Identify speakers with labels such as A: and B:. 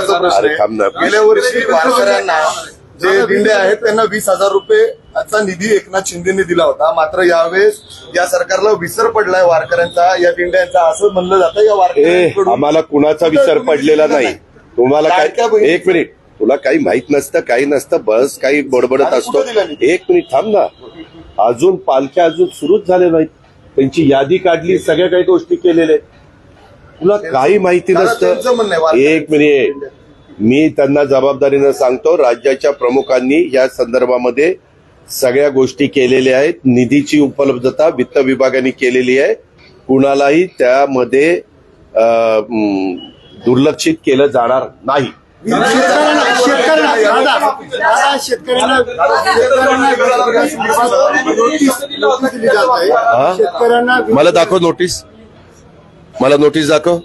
A: महत्त्वाचा प्रश्न. आहे. गेल्या वर्षी वारकऱ्यांना जे दिंडे आहेत त्यांना वीस हजार रुपयेचा निधी एकनाथ शिंदेने दिला होता. मात्र यावेळेस या सरकारला विसर पडलाय वारकऱ्यांचा या दिंड्यांचा. असं म्हणलं जातं या वारकऱ्यांकडून.
B: आम्हाला कुणाचा विसर पडलेला नाही. तुम्हाला काय एक मिनिट. तुला काही माहीत नसतं काही नसतं बस काही बडबडत असतो? एक मिनिट थांब ना. अजून पालख्या अजून सुरूच झाल्या नाहीत. त्यांची यादी काढली सगळ्या काही गोष्टी केलेल्या आहेत. तुला काही माहिती नसतं. एक मिनिट मी त्यांना जबाबदारीनं सांगतो राज्याच्या प्रमुखांनी या संदर्भामध्ये सगळ्या गोष्टी केलेल्या आहेत निधीची उपलब्धता वित्त विभागाने केलेली आहे कुणालाही त्यामध्ये दुर्लक्षित केलं जाणार नाही हा? मला दाखव नोटीस मला नोटीस दाखव.